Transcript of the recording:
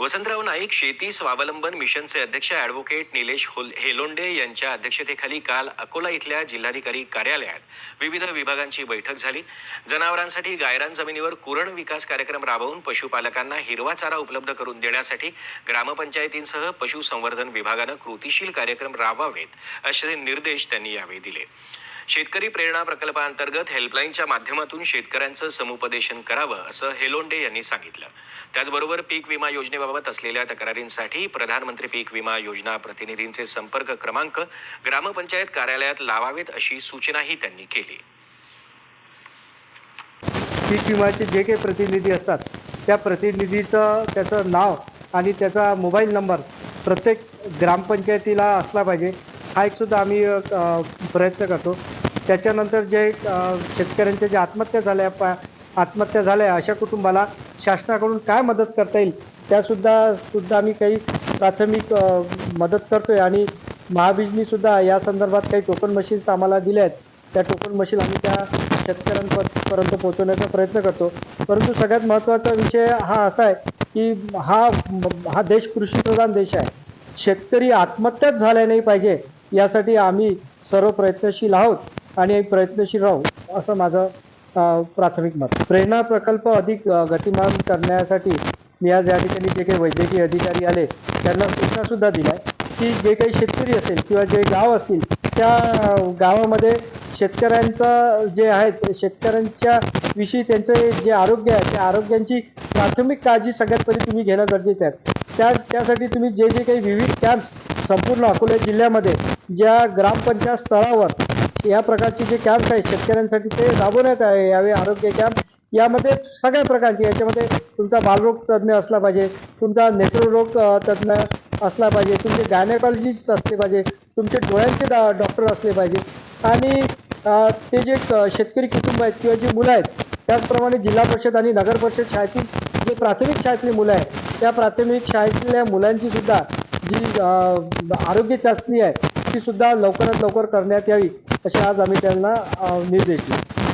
वसंतराव नाईक शेती स्वावलंबन मिशनचे अध्यक्ष ॲडव्होकेट निलेश होल हेलोंडे यांच्या अध्यक्षतेखाली काल अकोला इथल्या जिल्हाधिकारी कार्यालयात विविध विभागांची बैठक झाली. जनावरांसाठी गायरान जमिनीवर कुरण विकास कार्यक्रम राबवून पशुपालकांना हिरवा चारा उपलब्ध करून देण्यासाठी ग्रामपंचायतींसह पशुसंवर्धन विभागानं कृतीशील कार्यक्रम राबवावेत असे निर्देश त्यांनी यावेळी दिले. शेतकरी प्रेरणा प्रकल्पाअंतर्गत हेल्पलाईनच्या माध्यमातून शेतकऱ्यांचं समुपदेशन करावं असं हेलोंडे यांनी सांगितलं. त्याचबरोबर पीक विमा योजनेबाबत असलेल्या तक्रारींसाठी प्रधानमंत्री पीक विमा योजना प्रतिनिधींचे संपर्क क्रमांक ग्रामपंचायत कार्यालयात लावावेत अशी सूचनाही त्यांनी केली. पीक विम्याचे जे काही प्रतिनिधी असतात त्या प्रतिनिधीचं त्याचं नाव आणि त्याचा मोबाईल नंबर प्रत्येक ग्रामपंचायतीला असला पाहिजे. हा एक सुद्धा आम्ही प्रयत्न करतो. त्याच्यानंतर जे शेतकऱ्यांच्या ज्या आत्महत्या झाल्या पा आत्महत्या झाल्या अशा कुटुंबाला शासनाकडून काय मदत करता येईल त्यासुद्धा सुद्धा आम्ही काही प्राथमिक मदत करतो आहे आणि महाबीजनीसुद्धा या संदर्भात काही टोकन मशीन्स आम्हाला दिल्या आहेत. त्या टोकन मशीन आम्ही त्या शेतकऱ्यांपर्यंत पोहोचवण्याचा प्रयत्न करतो. परंतु सगळ्यात महत्त्वाचा विषय हा असा आहे की हा हा देश कृषीप्रधान देश आहे. शेतकरी आत्महत्याच झाल्या नाही पाहिजे. यासाठी आम्ही सर्व प्रयत्नशील आहोत आणि प्रयत्नशील राहू असं माझं प्राथमिक मत. प्रेरणा प्रकल्प अधिक गतिमान करण्यासाठी मी आज या ठिकाणी जे काही वैद्यकीय अधिकारी आले त्यांना सूचनासुद्धा दिल्या की जे काही शेतकरी असेल किंवा जे गाव असतील त्या गावामध्ये शेतकऱ्यांचा जे आहेत शेतकऱ्यांच्या विषयी त्यांचे जे आरोग्य आहे त्या आरोग्यांची प्राथमिक काळजी सगळ्यात पहिले तुम्ही घेणं गरजेचं आहे. त्या त्यासाठी तुम्ही जे जे काही विविध कॅम्प्स संपूर्ण अकोला जिल्ह्यामध्ये ज्या ग्रामपंचायत स्तरावर या प्रकारचे जे कॅम्प आहेत शेतकऱ्यांसाठी ते राबवण्यात आहे यावे आरोग्य कॅम्प यामध्ये सगळ्या प्रकारचे याच्यामध्ये तुमचा बालरोग तज्ज्ञ असला पाहिजे तुमचा नेत्ररोग तज्ज्ञ असला पाहिजे तुमचे गायनेकॉलॉजिस्ट असले पाहिजे तुमचे डोळ्यांचे डॉक्टर असले पाहिजे. आणि ते जे शेतकरी कुटुंब आहेत किंवा जी मुलं आहेत त्याचप्रमाणे जिल्हा परिषद आणि नगर परिषद शाळेतील जे प्राथमिक शाळेतली मुलं आहेत त्या प्राथमिक शाळेतल्या मुलांची सुद्धा जी आरोग्य चाचणी आहे ती सुद्धा लवकरात लवकर करण्यात यावी असे आज आम्ही त्यांना निर्देश दिले.